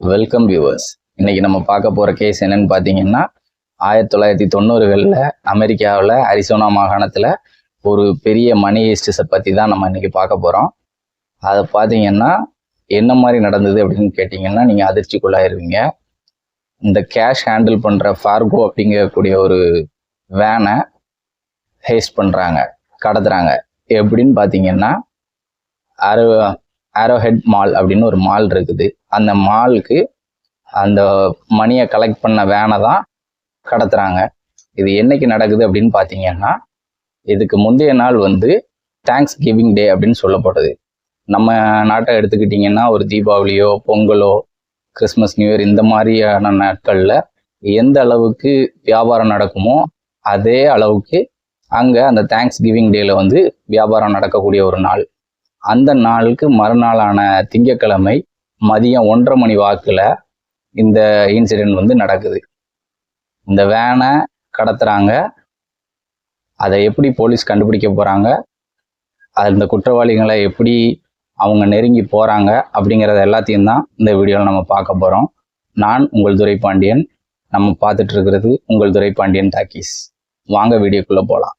Welcome viewers இன்னைக்கு நம்ம பார்க்க போகிற கேஸ் என்னன்னு பார்த்தீங்கன்னா ஆயிரத்தி தொள்ளாயிரத்தி தொண்ணூறுகளில் அமெரிக்காவில் அரிசோனா மாகாணத்தில் ஒரு பெரிய மணி ஹேஸ்டஸை பற்றி தான் நம்ம இன்னைக்கு பார்க்க போகிறோம் அதை பார்த்தீங்கன்னா என்ன மாதிரி நடந்தது அப்படின்னு கேட்டிங்கன்னா நீங்கள் அதிர்ச்சிக்குள்ளாயிருவீங்க. இந்த கேஷ் ஹேண்டில் பண்ணுற ஃபார்கோ அப்படிங்கக்கூடிய ஒரு வேனை ஹேஸ்ட் பண்ணுறாங்க கடத்துறாங்க. எப்படின்னு பார்த்தீங்கன்னா அறு ஆரோஹெட் மால் அப்படின்னு ஒரு மால் இருக்குது. அந்த மாலுக்கு அந்த மணியை கலெக்ட் பண்ண வேனை தான் கடத்துறாங்க. இது என்னைக்கு நடக்குது அப்படின்னு பார்த்தீங்கன்னா இதுக்கு முந்தைய நாள் வந்து தேங்க்ஸ் கிவிங் டே அப்படின்னு சொல்லப்படுது. நம்ம நாட்டை எடுத்துக்கிட்டிங்கன்னா ஒரு தீபாவளியோ பொங்கலோ கிறிஸ்மஸ் நியூ இயர் இந்த மாதிரியான நாட்களில் எந்த அளவுக்கு வியாபாரம் நடக்குமோ அதே அளவுக்கு அங்கே அந்த தேங்க்ஸ் கிவிங் டேல வந்து வியாபாரம் நடக்கக்கூடிய ஒரு நாள். அந்த நாளுக்கு மறுநாளான திங்கக்கிழமை மதியம் ஒன்றரை மணி வாக்கில் இந்த இன்சிடென்ட் வந்து நடக்குது. இந்த வேனை கடத்துறாங்க. அதை எப்படி போலீஸ் கண்டுபிடிக்க போகிறாங்க அந்த குற்றவாளிகளை எப்படி அவங்க நெருங்கி போகிறாங்க அப்படிங்கிறத எல்லாத்தையும் தான் இந்த வீடியோவில் நம்ம பார்க்க போகிறோம் நான் உங்கள் துரை பாண்டியன் நம்ம பார்த்துட்டு இருக்கிறது உங்கள் துரை பாண்டியன் டாக்கீஸ். வாங்க வீடியோக்குள்ளே போகலாம்